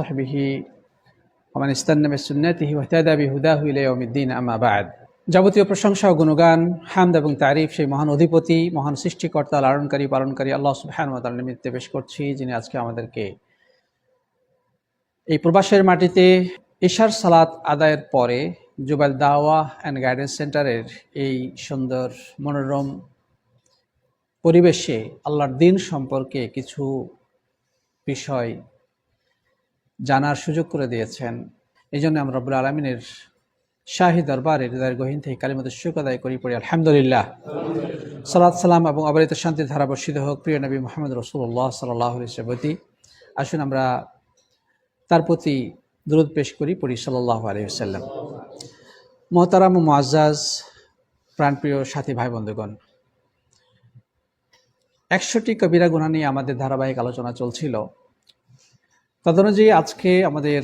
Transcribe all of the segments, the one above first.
صحبه ومن استنى بسنته واهتدى بهداه الى يوم الدين اما بعد. যাবতীয় প্রশংসা ও গুণগান, হামদ এবং তারিফ সেই মহান অধিপতি, মহান সৃষ্টিকর্তা, লালনকারী, পালনকারী আল্লাহ সুবহানুয়াতার নিমিত্তে পেশ করছি, যিনি আজকে আমাদেরকে এই প্রবাসের মাটিতে ইশার সালাত আদায়ের পরে জুবাইল দাওয়া অ্যান্ড গাইডেন্স সেন্টারের এই সুন্দর মনোরম পরিবেশে আল্লাহর দিন সম্পর্কে কিছু বিষয় জানার সুযোগ করে দিয়েছেন। এই জন্য আমরা রব্বুল আলমিনের শাহী দরবারে হৃদয়ের গহীন থেকে কালিমত শুক আদায় করি, পড়ি, আলহামদুলিল্লাহ। সালাত, সালাম এবং অবরিত শান্তির ধারা বর্ষিত হোক, প্রিয় নবী মোহাম্মদ রসুল্লাহ সাল্লাহ প্রতি। আসুন আমরা তার প্রতি দূরত পেশ করি, পড়ি সাল্লাহ আলহিহাল্লাম মোহতারাম ও মোয়াজ্জাজ প্রাণপ্রিয় সাথী ভাই বন্ধুগণ, একশোটি কবিরা গুণা নিয়ে আমাদের ধারাবাহিক আলোচনা চলছিল। তদনুযায়ী আজকে আমাদের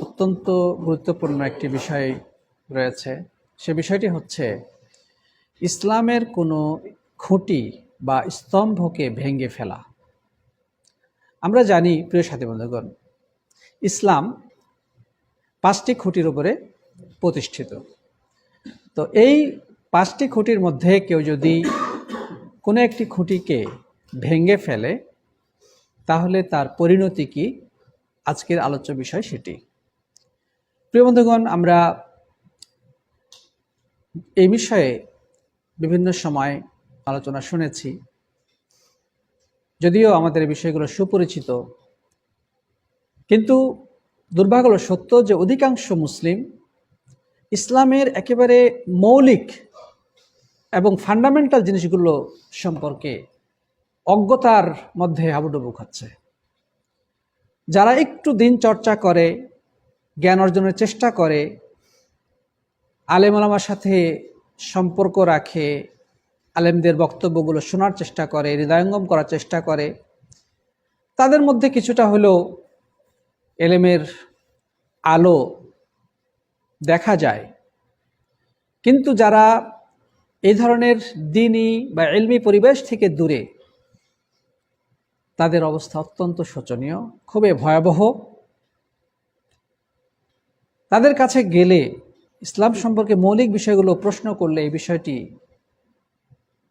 অত্যন্ত গুরুত্বপূর্ণ একটি বিষয় রয়েছে। সে বিষয়টি হচ্ছে, ইসলামের কোনো খুঁটি বা স্তম্ভকে ভেঙে ফেলা। আমরা জানি, প্রিয় সাথী বন্ধুগণ, ইসলাম পাঁচটি খুঁটির উপরে প্রতিষ্ঠিত। তো এই পাঁচটি খুঁটির মধ্যে কেউ যদি কোনো একটি খুঁটিকে ভেঙে ফেলে, তাহলে তার পরিণতি কি? আজকের আলোচ্য বিষয় সেটি। প্রিয় বন্ধুগণ, আমরা এই বিষয়ে বিভিন্ন সময় আলোচনা শুনেছি। যদিও আমাদের এই বিষয়গুলো সুপরিচিত। কিন্তু দুর্ভাগ্য সত্য যে অধিকাংশ মুসলিম ইসলামের একেবারে মৌলিক এবং ফান্ডামেন্টাল জিনিসগুলো সম্পর্কে অজ্ঞতার মধ্যে হাবুডুবু খাচ্ছে। যারা একটু দিন চর্চা করে, জ্ঞান অর্জনের চেষ্টা করে, আলেমালামার সাথে সম্পর্ক রাখে, আলেমদের বক্তব্যগুলো শোনার চেষ্টা করে, হৃদয়ঙ্গম করার চেষ্টা করে, তাদের মধ্যে কিছুটা হলেও এলেমের আলো দেখা যায়। কিন্তু যারা এই ধরনের দিনই বা এলমি পরিবেশ থেকে দূরে তাদের অবস্থা অত্যন্ত শোচনীয়, খুবই ভয়াবহ। তাদের কাছে গেলে ইসলাম সম্পর্কে মৌলিক বিষয়গুলো প্রশ্ন করলে এই বিষয়টি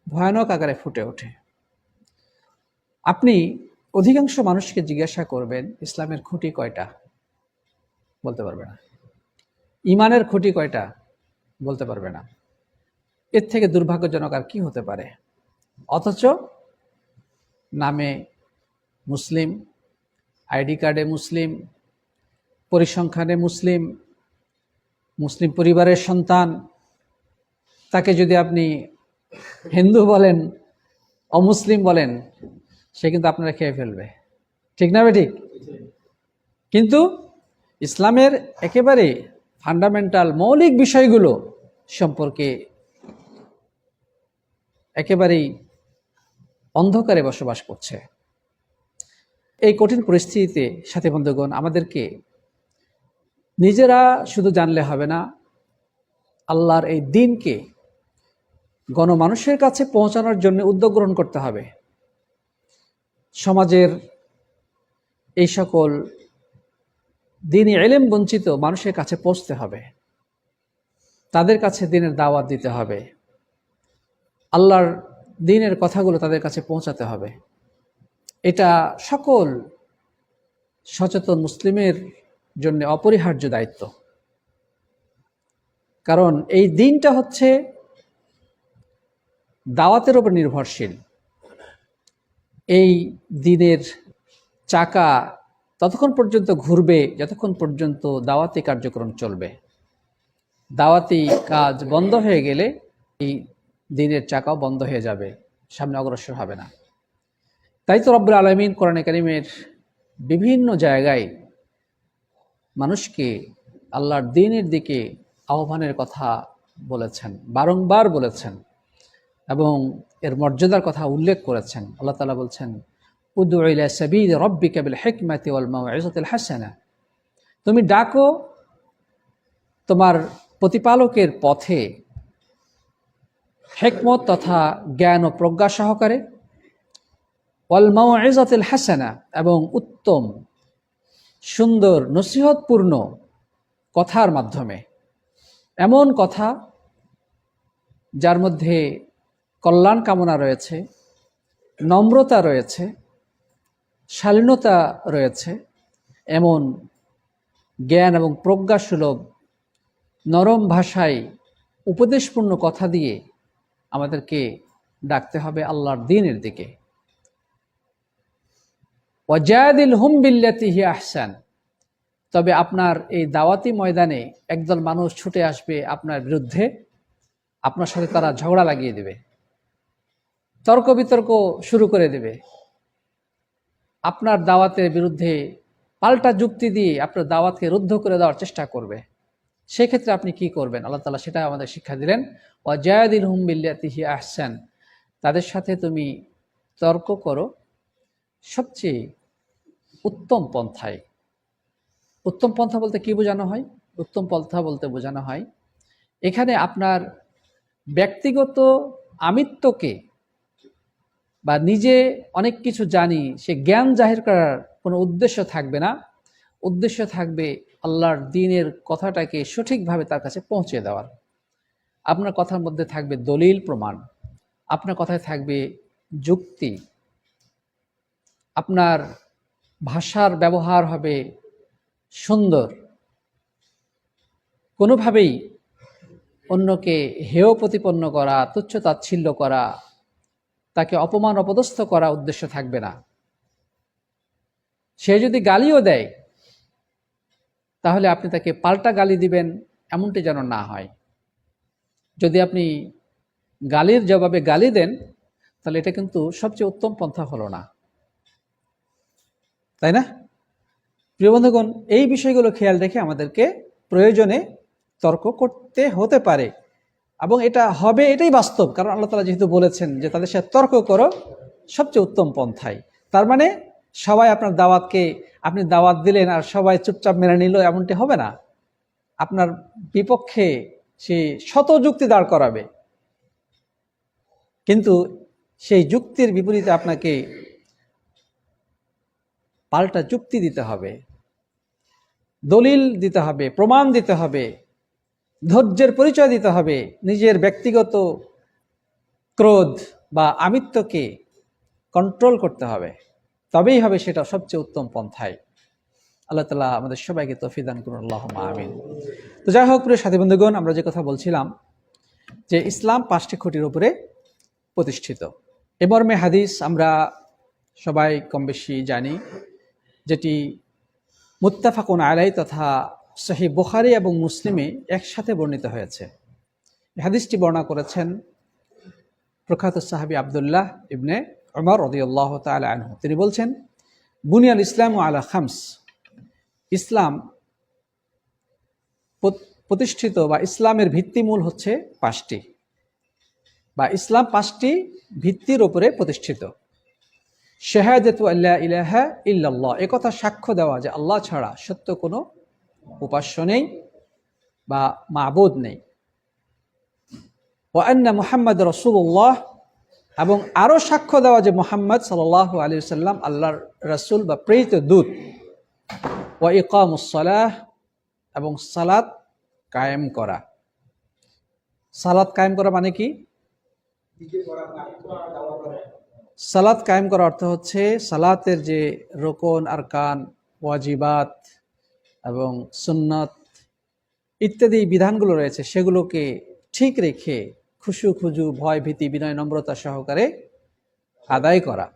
ভয়ানক আকারে ফুটে ওঠে। আপনি অধিকাংশ মানুষকে জিজ্ঞাসা করবেন, ইসলামের খুঁটি কয়টা? বলতে পারবে না। ইমানের খুঁটি কয়টা? বলতে পারবে না। এর থেকে দুর্ভাগ্যজনক আর কি হতে পারে? অথচ নামে মুসলিম, আইডি কার্ডে মুসলিম, পরিসংখ্যানে মুসলিম মুসলিম পরিবারের সন্তান। তাকে যদি আপনি হিন্দু বলেন, অমুসলিম বলেন, সে কিন্তু আপনারা খেয়ে ফেলবে। ঠিক না ঠিক কিন্তু ইসলামের একেবারে ফান্ডামেন্টাল মৌলিক বিষয়গুলো সম্পর্কে একেবারেই অন্ধকারে বসবাস করছে। এই কঠিন পরিস্থিতিতে সাথে বন্ধুগণ, আমাদেরকে নিজেরা শুধু জানলে হবে না, আল্লাহর এই দিনকে গণমানুষের কাছে পৌঁছানোর জন্য উদ্যোগ গ্রহণ করতে হবে। সমাজের এই সকল দিনই এলেম বঞ্চিত মানুষের কাছে পৌঁছতে হবে। তাদের কাছে দিনের দাওয়াত দিতে হবে। আল্লাহর দিনের কথাগুলো তাদের কাছে পৌঁছাতে হবে। এটা সকল সচেতন মুসলিমের জন্য অপরিহার্য দায়িত্ব। কারণ এই দিনটা হচ্ছে দাওয়াতের ওপর নির্ভরশীল। এই দিনের চাকা ততক্ষণ পর্যন্ত ঘুরবে, যতক্ষণ পর্যন্ত দাওয়াতি কার্যক্রম চলবে। দাওয়াতি কাজ বন্ধ হয়ে গেলে এই দিনের চাকাও বন্ধ হয়ে যাবে, সামনে অগ্রসর হবে না। তাই তো রব্বুল আলমিন কোরআন করিমের বিভিন্ন জায়গায় মানুষকে আল্লাহর দিনের দিকে আহ্বানের কথা বলেছেন, বারংবার বলেছেন এবং এর মর্যাদার কথা উল্লেখ করেছেন। আল্লাহ তালা বলছেন উদ্দু রব্বি কাবিল হাসানা। তুমি ডাকো তোমার প্রতিপালকের পথে হেকমত তথা জ্ঞান ও প্রজ্ঞা সহকারে ওয়াল মাউইজাতিল হাসানা, এবং উত্তম, সুন্দর, নসিহতপূর্ণ কথার মাধ্যমে। এমন কথা যার মধ্যে কল্যাণ কামনা রয়েছে, নম্রতা রয়েছে, শালীনতা রয়েছে, এমন জ্ঞান এবং প্রজ্ঞাসুলভ, নরম ভাষায় উপদেশপূর্ণ কথা দিয়ে আমাদেরকে ডাকতে হবে আল্লাহর দিনের দিকে। ওয়াজাদিল হুম বিল্লাতি হি আহসান। তবে আপনার এই দাওয়াতি ময়দানে একদল মানুষ ছুটে আসবে আপনার বিরুদ্ধে, আপনার সাথে তারা ঝগড়া লাগিয়ে দেবে, তর্ক বিতর্ক শুরু করে দেবে। আপনার দাওয়াতের বিরুদ্ধে পাল্টা যুক্তি দিয়ে আপনার দাওয়াতকে রুদ্ধ করে দেওয়ার চেষ্টা করবে। সেক্ষেত্রে আপনি কি করবেন? আল্লাহ তালা সেটা আমাদের শিক্ষা দিলেন। ওয়াজাদিল হুম বিল্লাতিহি আহসান। তাদের সাথে তুমি তর্ক করো। সবচেয়ে উত্তম পন্থায়। উত্তম পন্থা বলতে কি বোঝানো হয়? উত্তম পন্থা বলতে বোঝানো হয়, এখানে আপনার ব্যক্তিগত আমিত্বকে বা নিজে অনেক কিছু জানি, সে জ্ঞান জাহির করার কোনো উদ্দেশ্য থাকবে না। উদ্দেশ্য থাকবে আল্লাহর দিনের কথাটাকে সঠিকভাবে তার কাছে পৌঁছে দেওয়ার। আপনার কথার মধ্যে থাকবে দলিল প্রমাণ, আপনার কথায় থাকবে যুক্তি। আপনার ভাষার ব্যবহার হবে সুন্দর। কোনোভাবেই অন্যকে হেয় প্রতিপন্ন করা, তুচ্ছ তাচ্ছিল্য করা, তাকে অপমান অপদস্থ করা উদ্দেশ্য থাকবে না। সে যদি গালিও দেয়, তাহলে আপনি তাকে পাল্টা গালি দিবেন, এমনটি যেন না হয়। যদি আপনি গালির জবাবে গালি দেন, তাহলে এটা কিন্তু সবচেয়ে উত্তম পন্থা হলো না। তাই না? প্রিয় বন্ধুগণ, এই বিষয়গুলো খেয়াল রেখে আমাদেরকে প্রয়োজনে তর্ক করতে হতে পারে। এবং এটা হবে, এটাই বাস্তব। কারণ আল্লাহ তালা যেহেতু বলেছেন যে, তাদের সাথে তর্ক করো, সবচেয়ে উত্তম পন্থায়। তার মানে সবাই আপনার দাওয়াতকে, আপনি দাওয়াত দিলেন আর সবাই চুপচাপ মেনে নিল, এমনটি হবে না। আপনার বিপক্ষে সে শত যুক্তি দাঁড় করাবে। কিন্তু সেই যুক্তির বিপরীতে আপনাকে পাল্টা যুক্তি দিতে হবে, দলিল দিতে হবে, প্রমাণ দিতে হবে, ধৈর্যের পরিচয় দিতে হবে, নিজের ব্যক্তিগত ক্রোধ বা আমিত্বকে কন্ট্রোল করতে হবে। তবেই হবে সেটা সবচেয়ে উত্তম পন্থায়। আল্লাহ তালা আমাদের সবাইকে তফিদান করুন আল্লাহ আমিন। তো যাই হোক, প্রিয় সাথী বন্ধুগণ, আমরা যে কথা বলছিলাম যে ইসলাম পাঁচটি খুঁটির উপরে প্রতিষ্ঠিত। এ মর্মে হাদিস আমরা সবাই কম বেশি জানি। যেটি মুত্তাফাকুন আলাই তথা সহি বুখারি এবং মুসলিমে একসাথে বর্ণিত হয়েছে। হাদিসটি বর্ণনা করেছেন প্রখ্যাত সাহাবী আবদুল্লাহ ইবনে অমর রদিউল্লাহ তাল আনহু। তিনি বলছেন, বুনিয়াল ইসলাম ও আলা খামস। ইসলাম প্রতিষ্ঠিত বা ইসলামের ভিত্তিমূল হচ্ছে পাঁচটি। বা ইসলাম পাঁচটি ভিত্তির উপরে প্রতিষ্ঠিত। শেহাদতু আল্লাহ ইলাহা ইল্লাল্লাহ। একথা সাক্ষ্য দেওয়া যে আল্লাহ ছাড়া সত্য কোনো উপাস্য নেই বা মাবুদ নেই। ওয়ান্না মুহাম্মদ রসুল্লাহ এবং আরও সাক্ষ্য দেওয়া যে মোহাম্মদ সাল্লাহ আলী সাল্লাম আল্লাহর রসুল বা প্রেরিত দূত। ও ইকামুসলাহ এবং সালাত কায়েম করা। সালাত কায়েম করা মানে কি? সালাত কায়েম করার অর্থ হচ্ছে সালাতের যে রোকন, আরকান, ওয়াজিবাত এবং সুন্নত ইত্যাদি বিধানগুলো রয়েছে, সেগুলোকে ঠিক রেখে খুশু, খুজু, ভয়, ভীতি, বিনয়, নম্রতা সহকারে আদায় করা।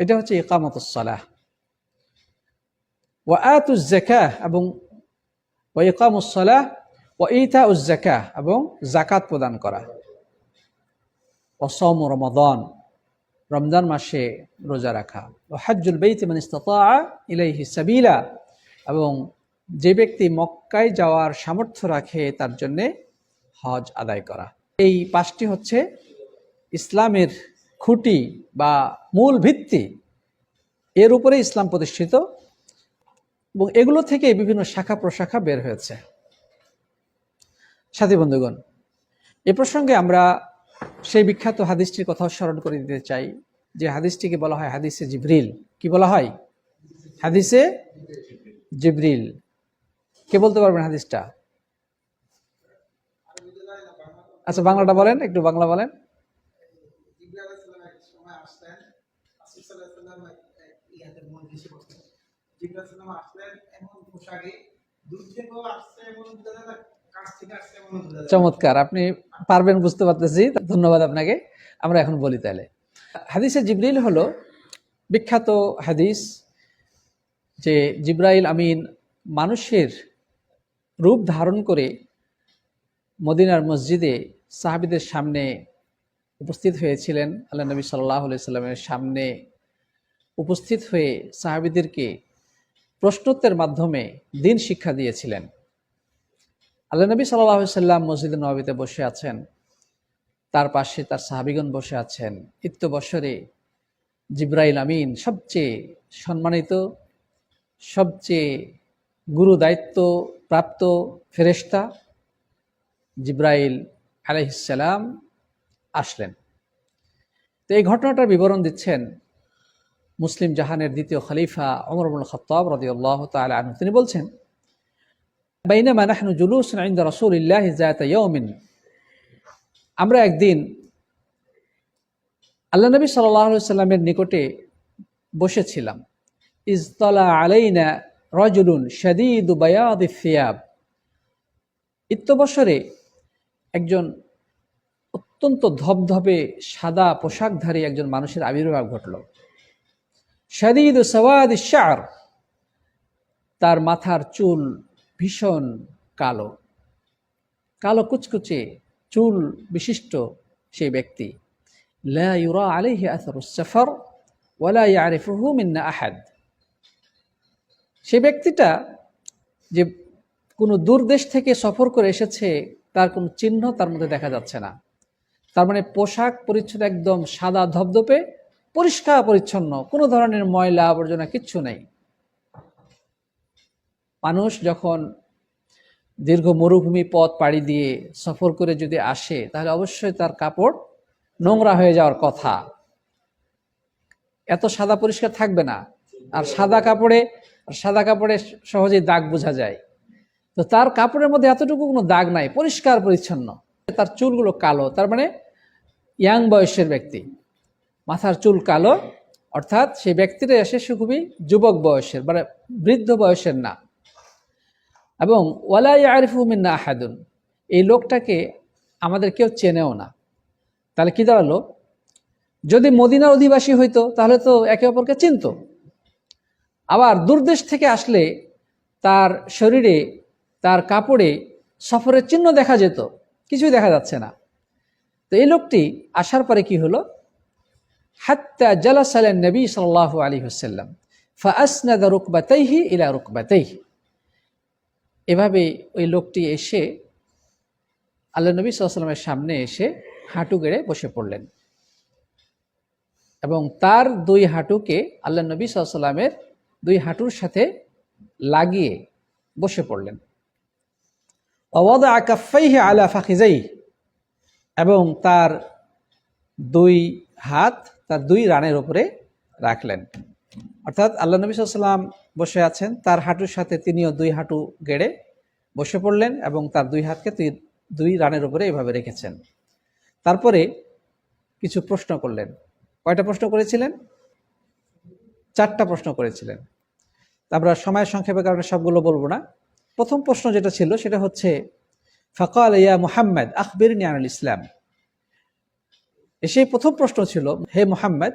এটা হচ্ছে ইকামতুসালাহ ও আয়াতুজ্জাকা এবং ও ইকামুসালাহ ও ইতা উজ্জাকা এবং জাকাত প্রদান করা। অসম রমাদন। রমজান মাসে রোজা রাখা। ও হাজ্জুল বেইতে মানে ইলাইহি সাবিলা। এবং যে ব্যক্তি মক্কায় যাওয়ার সামর্থ্য রাখে, তার জন্যে হজ আদায় করা। এই পাঁচটি হচ্ছে ইসলামের খুঁটি বা মূল ভিত্তি। এর উপরে ইসলাম প্রতিষ্ঠিত এবং এগুলো থেকে বিভিন্ন শাখা প্রশাখা বের হয়েছে। সাথী বন্ধুগণ, এ প্রসঙ্গে আমরা সেই বিখ্যাত হাদিসটির কথা স্মরণ করে দিতে চাই, যে হাদিসটিকে বলা হয় হাদিসে জিব্রিল। কি বলা হয়? হাদিসে জিবরিল। কে বলতে পারবেন হাদিসটা? আচ্ছা বাংলাটা বলেন, একটু বাংলা বলেন। আসলেন চমৎকার, আপনি পারবেন বুঝতে পারতেছি, ধন্যবাদ আপনাকে, আমরা এখন বলি তাহলে। হাদিসে জিবরিল হলো, বিখ্যাত হাদিস যে জিব্রাইল আমিন মানুষের রূপ ধারণ করে মদিনার মসজিদে সাহাবিদের সামনে উপস্থিত হয়েছিলেন। আল্লাহ নবী সাল্লাহ সাল্লামের সামনে উপস্থিত হয়ে সাহাবিদেরকে প্রশ্নোত্তের মাধ্যমে দিন শিক্ষা দিয়েছিলেন। আল্লাহ নবী সাল্লাহ সাল্লাম মসজিদে নবীতে বসে আছেন। তার পাশে তার সাহাবিগণ বসে আছেন। ইত্য বছরে জিব্রাইল আমিন সবচেয়ে সম্মানিত, সবচেয়ে গুরু দায়িত্ব প্রাপ্ত ফেরেশতা জিব্রাইল আলহিসাল্লাম আসলেন। তো এই ঘটনাটার বিবরণ দিচ্ছেন মুসলিম জাহানের দ্বিতীয় খলিফা অমরুল খত্তাব রদিউল্লাহ তাল আনহু। তিনি বলছেন বাইনামা নাহনু জুলুস ইনদা রাসূলিল্লাহ যাতা ইয়াউমিন আমরা একদিন আল্লাহ নবী সাল্লাল্লাহু সাল্লামের নিকটে বসেছিলাম। ইজতলা আলাইনা রজুলুন শাদীদু বায়াদি থিয়াব ইত্যবসরে একজন অত্যন্ত ধবধবে সাদা পোশাকধারী একজন মানুষের আবির্ভাব ঘটল। শাদীদ সওয়াদ শার তার মাথার চুল ভীষণ কালো। কালো কুচকুচে চুল বিশিষ্ট সেই ব্যক্তি। ইউরা আহাদ। সেই ব্যক্তিটা যে কোনো দূর দেশ থেকে সফর করে এসেছে, তার কোনো চিহ্ন তার মধ্যে দেখা যাচ্ছে না। তার মানে পোশাক পরিচ্ছদ একদম সাদা ধবধপে পরিষ্কার পরিচ্ছন্ন, কোনো ধরনের ময়লা আবর্জনা কিচ্ছু নেই। মানুষ যখন দীর্ঘ মরুভূমি পথ পাড়ি দিয়ে সফর করে যদি আসে, তাহলে অবশ্যই তার কাপড় নোংরা হয়ে যাওয়ার কথা। এত সাদা পরিষ্কার থাকবে না। আর সাদা কাপড়ে সাদা কাপড়ে সহজেই দাগ বোঝা যায়। তো তার কাপড়ের মধ্যে এতটুকু কোনো দাগ নাই, পরিষ্কার পরিচ্ছন্ন। তার চুলগুলো কালো, তার মানে ইয়াং বয়সের ব্যক্তি। মাথার চুল কালো, অর্থাৎ সেই ব্যক্তিটা এসে সে খুবই যুবক বয়সের মানে বৃদ্ধ বয়সের না। এবং ওয়ালাই মিন্না আহাদুন, এই লোকটাকে আমাদের কেউ চেনেও না। তাহলে কি দাঁড়াল? যদি মদিনার অধিবাসী হইতো, তাহলে তো একে অপরকে চিনত। আবার দূরদেশ থেকে আসলে তার শরীরে, তার কাপড়ে সফরের চিহ্ন দেখা যেত, কিছুই দেখা যাচ্ছে না। তো এই লোকটি আসার পরে কি হলো? হাত্তা জালাসালেন নবী সাল আলী হুসাল্লাম ফাসনাদা রুকবাতাইহি ইলা রুকবাতাইহি। এভাবে ওই লোকটি এসে আল্লাহ নবী সাল্লামের সামনে এসে হাঁটু গেড়ে বসে পড়লেন। এবং তার দুই হাঁটুকে আল্লাহ নবী সাল্লামের দুই হাঁটুর সাথে লাগিয়ে বসে পড়লেন। অবদ আকাফাইহে আলা ফাখিজাই এবং তার দুই হাত তার দুই রানের উপরে রাখলেন। অর্থাৎ আল্লাহ নবী সাল্লাম বসে আছেন, তার হাঁটুর সাথে তিনিও দুই হাঁটু গেড়ে বসে পড়লেন এবং তার দুই হাতকে দুই রানের উপরে এভাবে রেখেছেন। তারপরে কিছু প্রশ্ন করলেন। কয়টা প্রশ্ন করেছিলেন? চারটা প্রশ্ন করেছিলেন। আমরা সময়ের সংক্ষেপের কারণে সবগুলো বলব না। প্রথম প্রশ্ন যেটা ছিল, সেটা হচ্ছে, ফকাল ইয়া মুহাম্মদ আখবির নিয়ানুল ইসলাম? সেই প্রথম প্রশ্ন ছিল, হে মুহাম্মদ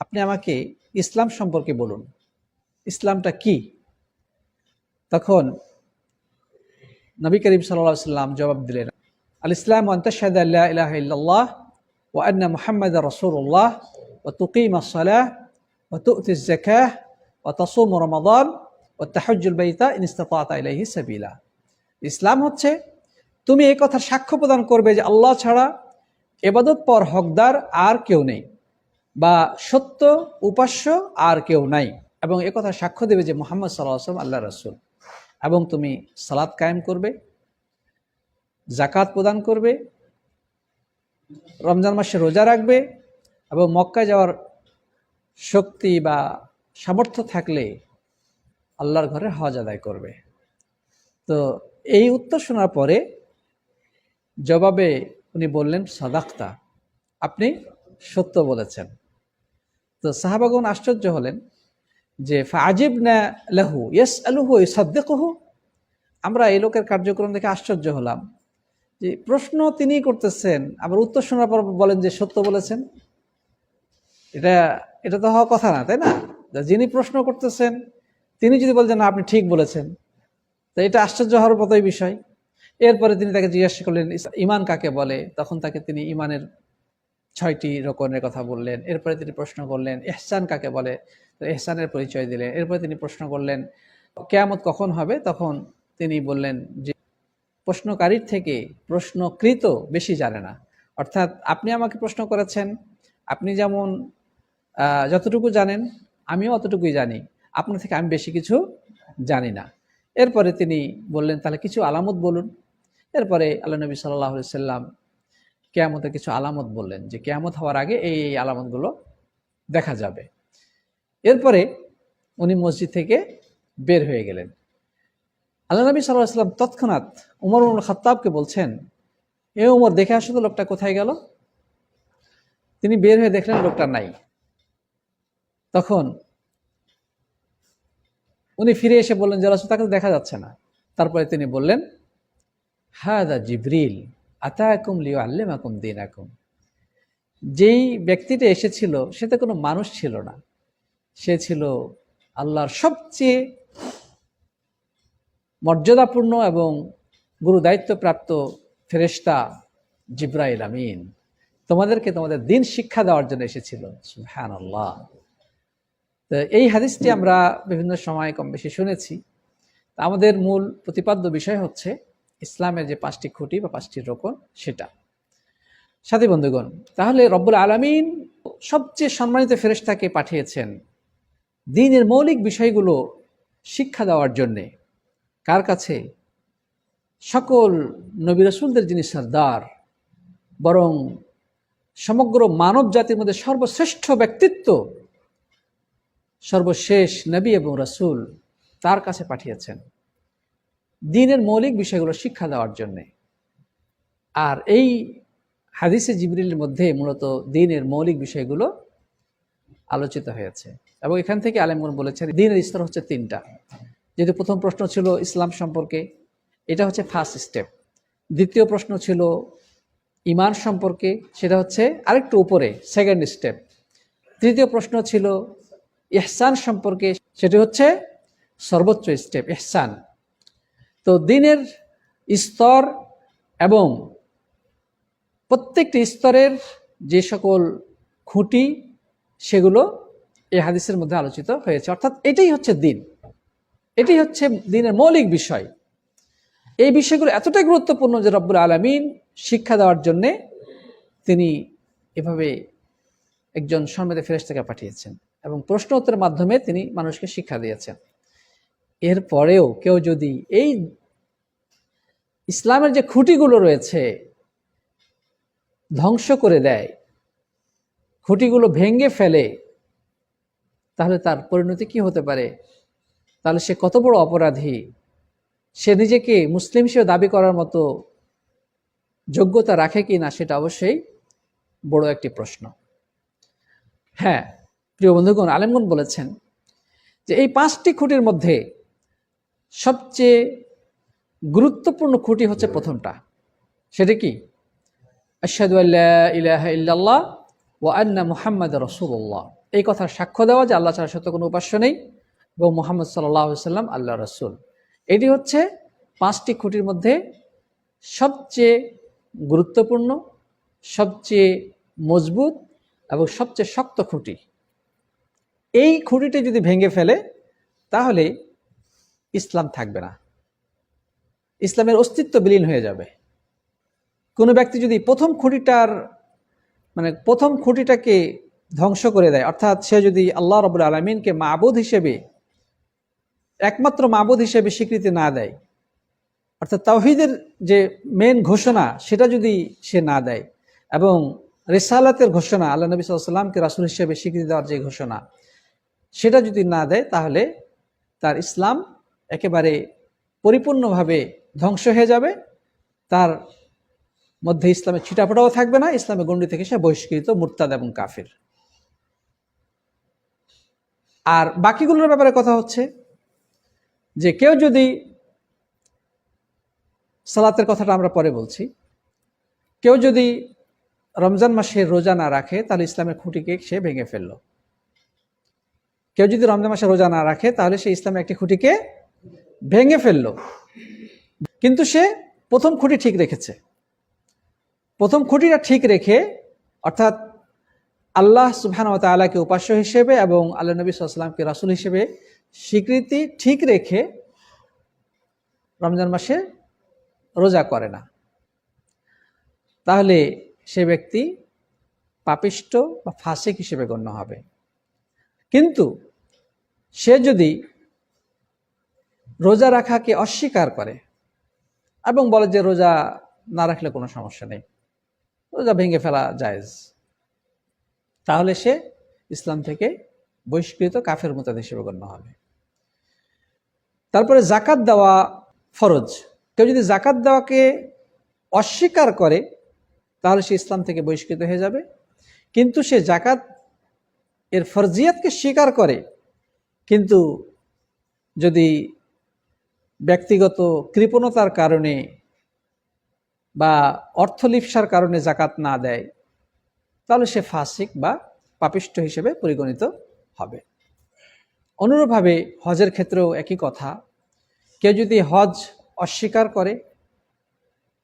আপনি আমাকে ইসলাম সম্পর্কে বলুন। ইসলামটা কি? তখন নবী করিম সাল্লা সাল্লাম জবাব দিলেন আল ইসলাম আন্তঃাদ আল্লাহ ইলাহ ও আন্না মুহাম্মদ রসুল্লাহ ও তুকিম আসলাহ ও তুতিস জাকাহ ও তসুম রমাদান ও তাহজুল বাইতা সাবিলা। ইসলাম হচ্ছে, তুমি এই কথার সাক্ষ্য প্রদান করবে যে আল্লাহ ছাড়া এবাদত পর হকদার আর কেউ নেই। বা সত্য, উপাস্য আর কেউ নাই। এবং একথা সাক্ষ্য দেবে যে মোহাম্মদ সাল্লাহ আসলাম আল্লাহ রসুল। এবং তুমি সালাদ কায়েম করবে জাকাত প্রদান করবে, রমজান মাসে রোজা রাখবে এবং মক্কায় যাওয়ার শক্তি বা সামর্থ্য থাকলে আল্লাহর ঘরে হজ আদায় করবে। তো এই উত্তর শোনার পরে জবাবে উনি বললেন, সদাক্তা। আপনি সত্য বলেছেন। তো সাহাবাগন আশ্চর্য হলেন যে ফাজিব না লাহু ইয়েস আলুহু সদ্দেকহু আমরা এই লোকের কার্যক্রম দেখে আশ্চর্য হলাম। যে, প্রশ্ন তিনিই করতেছেন, আবার উত্তর শোনার পর বলেন যে, সত্য বলেছেন? এটা এটা তো হওয়া কথা না, তাই না? যিনি প্রশ্ন করতেছেন, তিনি যদি বলছেন না, আপনি ঠিক বলেছেন, তো এটা আশ্চর্য হওয়ার মতোই বিষয়। এরপরে তিনি তাকে জিজ্ঞাসা করলেন, ইমান কাকে বলে? তখন তাকে তিনি ইমানের ছয়টি রকমের কথা বললেন। এরপরে তিনি প্রশ্ন করলেন, এহসান কাকে বলে? এহসানের পরিচয় দিলেন। এরপরে তিনি প্রশ্ন করলেন, কেয়ামত কখন হবে? তখন তিনি বললেন যে, প্রশ্নকারীর থেকে প্রশ্নকৃত বেশি জানে না। অর্থাৎ আপনি আমাকে প্রশ্ন করেছেন, আপনি যেমন যতটুকু জানেন, আমিও অতটুকুই জানি। আপনার থেকে আমি বেশি কিছু জানি না। এরপরে তিনি বললেন, তাহলে কিছু আলামত বলুন। এরপরে আল্লাহ নবী সাল্লাহ সাল্লাম কেয়ামতের কিছু আলামত বললেন যে কেয়ামত হওয়ার আগে এই আলামতগুলো দেখা যাবে। এরপরে উনি মসজিদ থেকে বের হয়ে গেলেন। আল্লাহ নবী সাল্লাহ সাল্লাম তৎক্ষণাৎ উমর উল খাত্তাবকে বলছেন, এ উমর, দেখে আসো তো লোকটা কোথায় গেল? তিনি বের হয়ে দেখলেন, লোকটা নাই। তখন উনি ফিরে এসে বললেন, যে তাকে দেখা যাচ্ছে না। তারপরে তিনি বললেন, হাদা জিব্রিল। আতাকুম লিও আল্লেমাকুম দিন আকুম যেই ব্যক্তিটা এসেছিল, সে তো কোনো মানুষ ছিল না। সে ছিল আল্লাহর সবচেয়ে মর্যাদাপূর্ণ এবং গুরু দায়িত্বপ্রাপ্ত ফেরেশতা জিব্রাইল আমিন। তোমাদেরকে তোমাদের দিন শিক্ষা দেওয়ার জন্য এসেছিল। হ্যান আল্লাহ তো এই হাদিসটি আমরা বিভিন্ন সময় কম বেশি শুনেছি আমাদের মূল প্রতিপাদ্য বিষয় হচ্ছে ইসলামের যে পাঁচটি খুঁটি বা পাঁচটি রোকন, সেটা। সাথী বন্ধুগণ, তাহলে রব্বুল আলমিন সবচেয়ে সম্মানিত ফেরেশতাকে পাঠিয়েছেন দিনের মৌলিক বিষয়গুলো শিক্ষা দেওয়ার জন্যে। কার কাছে? সকল নবী রসুলদের যিনি সর্দার, বরং সমগ্র মানব জাতির মধ্যে সর্বশ্রেষ্ঠ ব্যক্তিত্ব, সর্বশেষ নবী এবং রসুল তার কাছে পাঠিয়েছেন। দিনের মৌলিক বিষয়গুলো শিক্ষা দেওয়ার জন্যে। আর এই হাদিসে জিবরিলের মধ্যে মূলত দিনের মৌলিক বিষয়গুলো আলোচিত হয়েছে। এবং এখান থেকে আলেমগুন বলেছেন, দিনের স্তর হচ্ছে তিনটা। যেহেতু প্রথম প্রশ্ন ছিল ইসলাম সম্পর্কে, এটা হচ্ছে ফার্স্ট স্টেপ দ্বিতীয় প্রশ্ন ছিল ইমান সম্পর্কে, সেটা হচ্ছে আরেকটু উপরে সেকেন্ড স্টেপ তৃতীয় প্রশ্ন ছিল ইহসান সম্পর্কে, সেটি হচ্ছে সর্বোচ্চ স্টেপ ইহসান। তো দিনের স্তর এবং প্রত্যেকটি স্তরের যে সকল খুঁটি, সেগুলো এই হাদিসের মধ্যে আলোচিত হয়েছে। অর্থাৎ এটাই হচ্ছে দিন। এটাই হচ্ছে দিনের মৌলিক বিষয়। এই বিষয়গুলো এতটাই গুরুত্বপূর্ণ যে রব্বুল আলমিন শিক্ষা দেওয়ার জন্যে তিনি এভাবে একজন সম্মেদে ফেরেস্তাকে পাঠিয়েছেন এবং প্রশ্ন উত্তরের মাধ্যমে তিনি মানুষকে শিক্ষা দিয়েছেন। এরপরেও কেউ যদি এই ইসলামের যে খুঁটিগুলো রয়েছে ধ্বংস করে দেয়, খুঁটিগুলো ভেঙে ফেলে, তাহলে তার পরিণতি কি হতে পারে? তাহলে সে কত বড় অপরাধী? সে নিজেকে মুসলিম হিসেবে দাবি করার মতো যোগ্যতা রাখে কি না সেটা অবশ্যই বড় একটি প্রশ্ন। হ্যাঁ প্রিয় বন্ধুগণ আলেমগন বলেছেন যে এই পাঁচটি খুঁটির মধ্যে সবচেয়ে গুরুত্বপূর্ণ খুঁটি হচ্ছে প্রথমটা। সেটা কি? আশহাদু আল্লাহ ইলাহা ইল্লাল্লাহ ও আন্না মুহাম্মদ রসুল্লাহ এই কথার সাক্ষ্য দেওয়া যে আল্লাহ ছাড়া সত্য কোনো উপাস্য নেই এবং মোহাম্মদ সাল্লাহ সাল্লাম আল্লাহ রসুল। এটি হচ্ছে পাঁচটি খুঁটির মধ্যে সবচেয়ে গুরুত্বপূর্ণ, সবচেয়ে মজবুত এবং সবচেয়ে শক্ত খুঁটি। এই খুঁটিটি যদি ভেঙে ফেলে, তাহলে ইসলাম থাকবে না। ইসলামের অস্তিত্ব বিলীন হয়ে যাবে। কোনো ব্যক্তি যদি প্রথম খুঁটিটার মানে প্রথম খুঁটিটাকে ধ্বংস করে দেয়, অর্থাৎ সে যদি আল্লাহ রবুল আলমিনকে মাবুদ হিসেবে, একমাত্র মাবুদ হিসেবে স্বীকৃতি না দেয়, অর্থাৎ তাওহিদের যে মেন ঘোষণা, সেটা যদি সে না দেয় এবং রেসালাতের ঘোষণা, আল্লাহ নবী সাল্লামকে রাসুল হিসেবে স্বীকৃতি দেওয়ার যে ঘোষণা, সেটা যদি না দেয়, তাহলে তার ইসলাম একেবারে পরিপূর্ণভাবে ধ্বংস হয়ে যাবে। তার মধ্যে ইসলামের ছিটাফোটাও থাকবে না। ইসলামের গণ্ডি থেকে সে বহিষ্কৃত, মুরতাদ এবং কাফের। আর বাকিগুলোর ব্যাপারে কথা হচ্ছে যে, কেউ যদি সালাতের কথাটা আমরা পরে বলছি, কেউ যদি রমজান মাসে রোজা না রাখে, তাহলে ইসলামের খুঁটিকে সে ভেঙে ফেলল। কেউ যদি রমজান মাসে রোজা না রাখে, তাহলে সে ইসলামের একটি খুঁটিকে ভেঙে ফেলল। কিন্তু সে প্রথম খুঁটি ঠিক রেখেছে। প্রথম খুঁটিটা ঠিক রেখে অর্থাৎ আল্লাহ সুবহান ও তালাকে উপাস্য হিসেবে এবং আল্লাহ নবী সাল্লামকে রাসুল হিসেবে স্বীকৃতি ঠিক রেখে রমজান মাসে রোজা করে না। তাহলে সে ব্যক্তি পাপিষ্ট বা ফাসিক হিসেবে গণ্য হবে। কিন্তু সে যদি রোজা রাখাকে অস্বীকার করে এবং বলে যে রোজা না রাখলে কোনো সমস্যা নেই। রোজা ভেঙে ফেলা জায়েজ। তাহলে সে ইসলাম থেকে বহিষ্কৃত কাফের মোতাদ হিসেবে গণ্য হবে। তারপরে জাকাত দেওয়া ফরজ। কেউ যদি জাকাত দেওয়াকে অস্বীকার করে, তাহলে সে ইসলাম থেকে বহিষ্কৃত হয়ে যাবে। কিন্তু সে জাকাত এর ফরজিয়াতকে স্বীকার করে, কিন্তু যদি ব্যক্তিগত কৃপণতার কারণে বা অর্থলিপসার কারণে জাকাত না দেয়, তাহলে সে ফাসিক বা পাপিষ্ট হিসেবে পরিগণিত হবে। অনুরূপভাবে হজের ক্ষেত্রেও একই কথা। কেউ যদি হজ অস্বীকার করে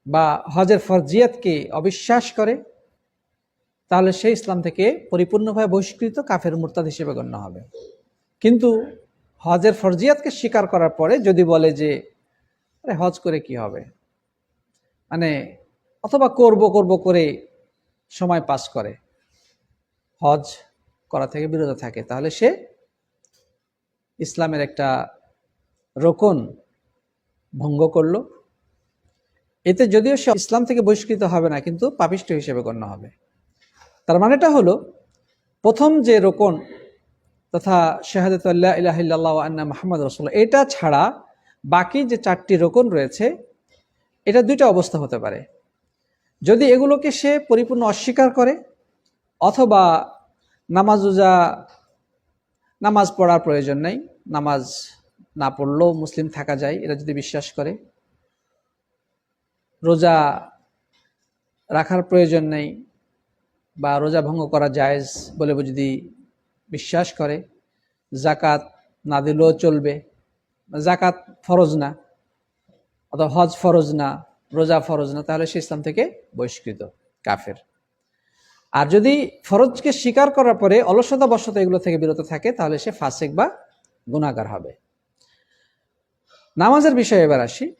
বা হজের ফরজিয়াতকে অবিশ্বাস করে, তাহলে সে ইসলাম থেকে পরিপূর্ণভাবে বহিষ্কৃত কাফের মুরতাদ হিসেবে গণ্য হবে। কিন্তু হজের ফরজিয়াতকে স্বীকার করার পরে যদি বলে যে, আরে হজ করে কি হবে? মানে অথবা করব করব করে সময় পাস করে। হজ করা থেকে বিরত থাকে। তাহলে সে ইসলামের একটা রোকন ভঙ্গ করল। এতে যদিও সে ইসলাম থেকে বহিষ্কৃত হবে না, কিন্তু পাপিষ্ট হিসেবে গণ্য হবে। তার মানেটা হলো, প্রথম যে রোকন তথা আন্না মাহমদ রসুল্লাহ এটা ছাড়া বাকি যে চারটি রোকন রয়েছে, এটা দুইটা অবস্থা হতে পারে। যদি এগুলোকে সে পরিপূর্ণ অস্বীকার করে, অথবা নামাজ উজা নামাজ পড়ার প্রয়োজন নেই, নামাজ না পড়লেও মুসলিম থাকা যায়, এরা যদি বিশ্বাস করে। রোজা রাখার প্রয়োজন নেই বা রোজা ভঙ্গ করা জায়েজ বলে যদি বিশ্বাস করে জাকাত না দিলেও চলবে। জাকাত ফরজ না, অথবা হজ ফরজ না, রোজা ফরজ না, তাহলে সে ইসলাম থেকে বহিষ্কৃত, কাফের। আর যদি ফরজকে স্বীকার করার পরে অলসতা বশত এগুলো থেকে বিরত থাকে, তাহলে সে ফাসেক বা গুণাগার হবে। নামাজের বিষয়ে এবার আসি।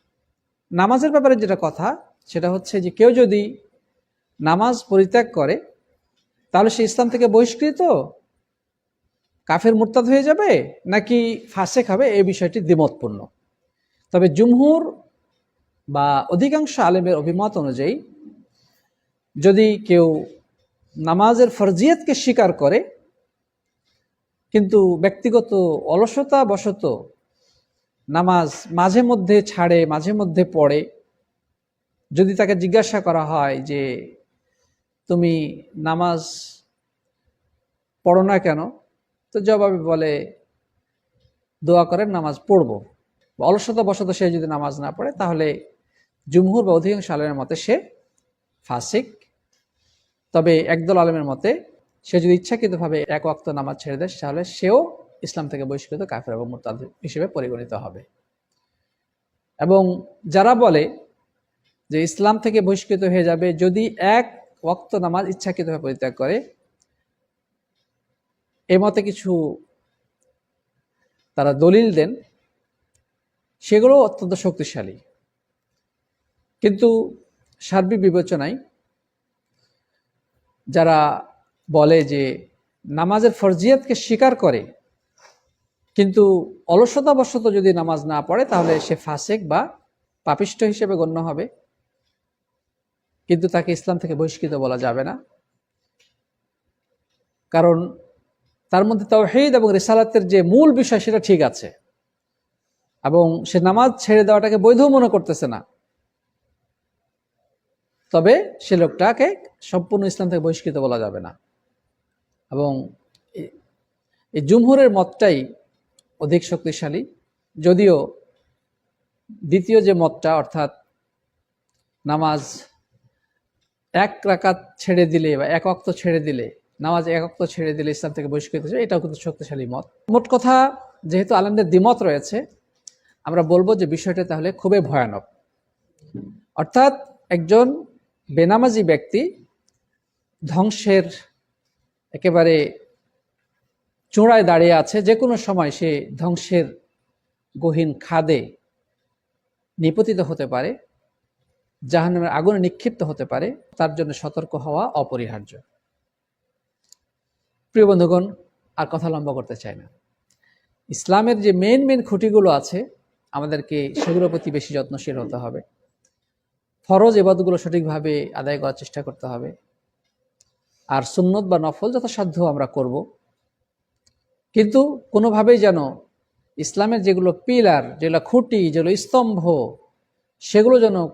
নামাজের ব্যাপারে যেটা কথা, সেটা হচ্ছে যে কেউ যদি নামাজ পরিত্যাগ করে, তাহলে সে ইসলাম থেকে বহিষ্কৃত কাফের মুরতাদ হয়ে যাবে নাকি ফাঁসে খাবে এই বিষয়টি দ্বিমতপূর্ণ। তবে জুমহুর বা অধিকাংশ আলেমের অভিমত অনুযায়ী, যদি কেউ নামাজের ফরজিয়তকে স্বীকার করে, কিন্তু ব্যক্তিগত অলসতা বশত নামাজ মাঝে মধ্যে ছাড়ে, মাঝে মধ্যে পড়ে, যদি তাকে জিজ্ঞাসা করা হয় যে, তুমি নামাজ পড়ো না কেন? তো জবাবে বলে, দোয়া করেন, নামাজ পড়ব। অলসতা বশত সে যদি নামাজ না পড়ে, তাহলে জুমহুর বা অধিকাংশ আলমের মতে সে ফাসিক। তবে একদল আলমের মতে, সে যদি ইচ্ছাকৃতভাবে এক অক্ত নামাজ ছেড়ে দেয়, তাহলে সেও ইসলাম থেকে বহিষ্কৃত কাফের এবং মোরতাদ হিসেবে পরিগণিত হবে। এবং যারা বলে যে ইসলাম থেকে বহিষ্কৃত হয়ে যাবে, যদি এক ওক্ত নামাজ ইচ্ছাকৃতভাবে পরিত্যাগ করে এ মতে কিছু তারা দলিল দেন, সেগুলো অত্যন্ত শক্তিশালী। কিন্তু সার্বিক বিবেচনায় যারা বলে যে নামাজের ফরজিয়াতকে স্বীকার করে, কিন্তু অলসতাবশত যদি নামাজ না পড়ে, তাহলে সে ফাসেক বা পাপিষ্ট হিসেবে গণ্য হবে। কিন্তু তাকে ইসলাম থেকে বহিষ্কৃত বলা যাবে না। কারণ তার মধ্যে তাওহীদ এবং রিসালাতের যে মূল বিষয় সেটা ঠিক আছে। এবং সে নামাজ ছেড়ে দেওয়াটাকে বৈধ মনে করতেছে না। তবে সে লোকটাকে সম্পূর্ণ ইসলাম থেকে বহিষ্কৃত বলা যাবে না। এবং এই জুমহুরের মতটাই অধিক শক্তিশালী। যদিও দ্বিতীয় যে মতটা, অর্থাৎ নামাজ এক রাকাত ছেড়ে দিলে বা এক অক্ত ছেড়ে দিলে নামাজ এক অক্ত ছেড়ে দিলে ইসলাম থেকে বহিষ্কৃত হয়ে যায়, এটাও কিন্তু শক্তিশালী মত। মোট কথা যেহেতু আলমদের দ্বিমত রয়েছে আমরা বলব যে বিষয়টা তাহলে খুবই ভয়ানক। অর্থাৎ একজন বেনামাজি ব্যক্তি ধ্বংসের একেবারে চূড়ায় দাঁড়িয়ে আছে যে কোনো সময় সে ধ্বংসের গহীন খাদে নিপতিত হতে পারে জাহান্নামের আগুনে নিক্ষিপ্ত হতে পারে তার জন্য সতর্ক হওয়া অপরিহার্য। প্রিয় বন্ধুগণ, আর কথা লম্বা করতে চাই না। ইসলামের যে মেন মেন খুঁটিগুলো আছে, আমাদেরকে সেগুলোর প্রতি বেশি যত্নশীল হতে হবে। ফরজ এবাদগুলো সঠিকভাবে আদায় করার চেষ্টা করতে হবে। আর সুন্নত বা নফল যথাসাধ্য আমরা করব। কিন্তু কোনোভাবেই যেন ইসলামের যেগুলো পিলার, যেগুলো খুঁটি, যেগুলো স্তম্ভ, সেগুলো যেন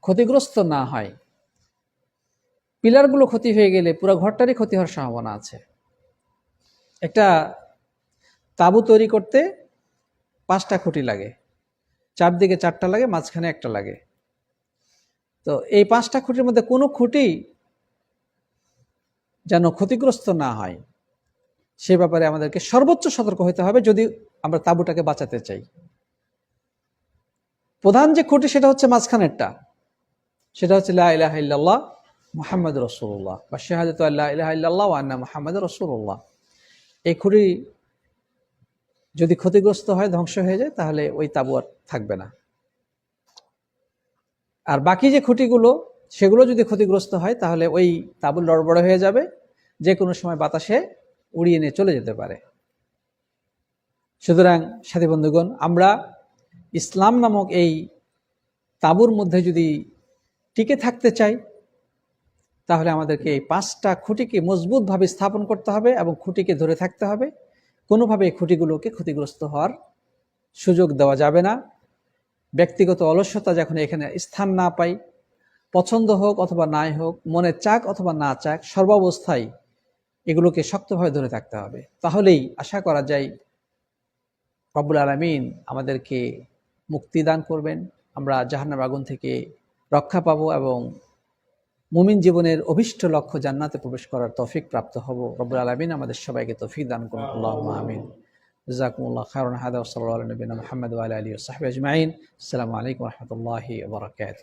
ক্ষতিগ্রস্ত না হয়। পিলারগুলো ক্ষতি হয়ে গেলে পুরো ঘরটারই ক্ষতি হওয়ার সম্ভাবনা আছে। একটা তাঁবু তৈরি করতে পাঁচটা খুঁটি লাগে। চারদিকে চারটা লাগে, মাঝখানে একটা লাগে। তো এই পাঁচটা খুঁটির মধ্যে কোনো খুঁটি যেন ক্ষতিগ্রস্ত না হয়, সে ব্যাপারে আমাদেরকে সর্বোচ্চ সতর্ক হতে হবে যদি আমরা তাঁবুটাকে বাঁচাতে চাই। প্রধান যে খুঁটি সেটা হচ্ছে মাঝখানেরটা। সেটা হচ্ছে লা ইলাহা ইল্লাল্লাহ মোহাম্মদ রসুল্লাহ বা শাহাদত আল্লাহ ওয়া আন্না মোহাম্মদ রসুল্লাহ এই খুঁটি যদি ক্ষতিগ্রস্ত হয়, ধ্বংস হয়ে যায়, তাহলে ওই তাবু আর থাকবে না। আর বাকি যে খুঁটিগুলো, সেগুলো যদি ক্ষতিগ্রস্ত হয়, তাহলে ওই তাবু লড়বড় হয়ে যাবে। যে কোনো সময় বাতাসে উড়িয়ে নিয়ে চলে যেতে পারে। সুতরাং, সাথী বন্ধুগণ, আমরা ইসলাম নামক এই তাবুর মধ্যে যদি টিকে থাকতে চাই তাহলে আমাদেরকে এই পাঁচটা খুঁটিকে মজবুতভাবে স্থাপন করতে হবে এবং খুঁটিকে ধরে থাকতে হবে। কোনোভাবে এই খুঁটিগুলোকে ক্ষতিগ্রস্ত হওয়ার সুযোগ দেওয়া যাবে না। ব্যক্তিগত অলস্যতা যখন এখানে স্থান না পাই, পছন্দ হোক অথবা নাই হোক, মনে চাক অথবা না চাক, সর্বাবস্থায় এগুলোকে শক্তভাবে ধরে থাকতে হবে। তাহলেই আশা করা যায় রব্বুল আলমিন আমাদেরকে মুক্তি দান করবেন। আমরা জাহান্নাম আগুন থেকে রক্ষা পাবো এবং মুমিন জীবনের অভিষ্ট লক্ষ্য জান্নাতে প্রবেশ করার তৌফিক প্রাপ্ত হব। রব্বুল আলমিন আমাদের সবাইকে তৌফিক দান করুন। আল্লাহ আমিন। জাকুমুল্লাহ খারুন হাদা সাল্লাহ নবীন মোহাম্মদ আলী সাহেব আজমাইন। আসসালামু আলাইকুম রহমতুল্লাহি বারকাত